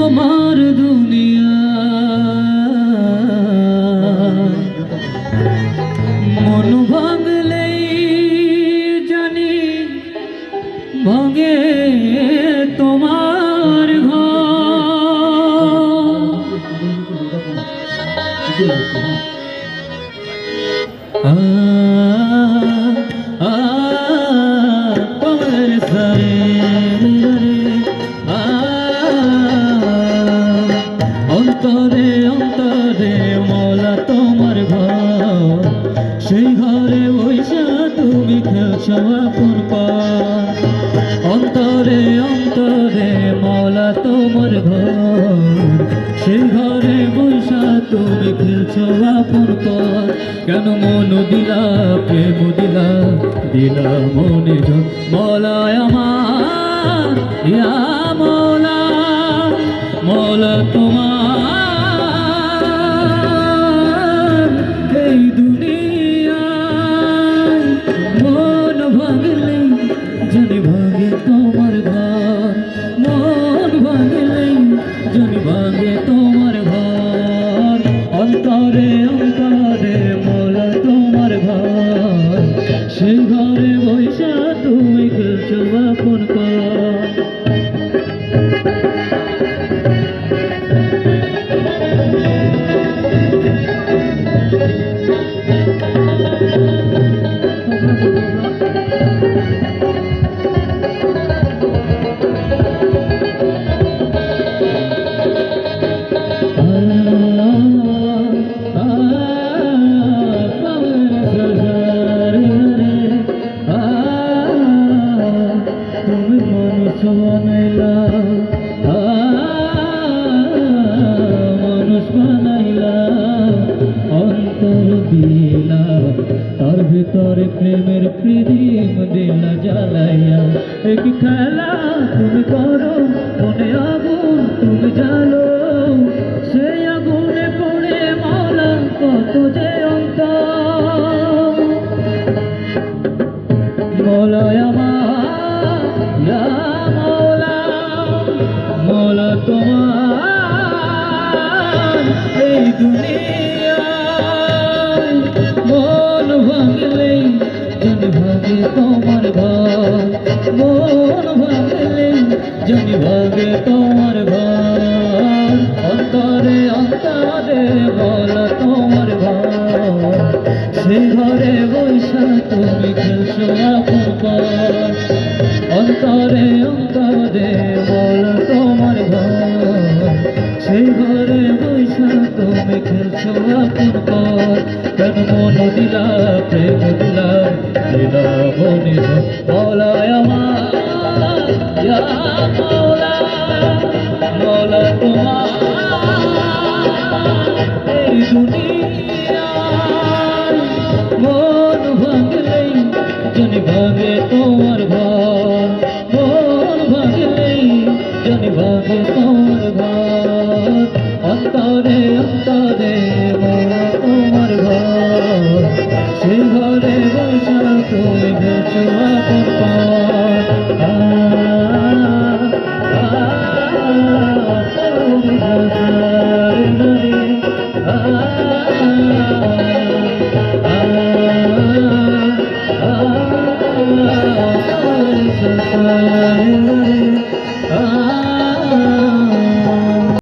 তোমার দুনিয়া। মন ভাঙলেই জানি ভাঙে তোমার ঘর। তুমি খেলছ আপন পার অন্তরে অন্তরে মৌলা তোমার ঘর। সেই ঘরে বৈশা তুমি খেলছ আপন পর কেন মন দিলা, প্রেম দিলা দিলা মনে মলায় আমার, ইয়া মৌলা মৌলা তোমার জানি তোমার ঘর। অন্তরে অন্তরে মোলা তোমার ঘর। সেই ঘরে বৈশা তুমি খেলছো আপন কর প্রেমের প্রদীপ দিলা জ্বালাইয়া। এক খেলা তুমি করো, মনে আগুন তুমি জানো সেই আগুনে পড়ে মালা কত যে অন্তর। মলয় মৌলা মৌলা তোমার। এই দুনিয়ায় তোমার ঘর, মন ভাঙলেই জন ভাগে তোমার ঘর। অন্তরে অন্তরে বল তোমার ঘর। সে ঘরে বৈশা তুমি খেলছো আপন পর। অন্তরে অন্তরে বল তোমার ঘর। সেই ঘরে বৈশা তুমি খেলছো আপন পর। কেন মন দিলা, প্রেম দিলা? দিলা মৌলায় আমার মৌলা মৌলা তোমার এই দুনিয়ায় তুমি গেছো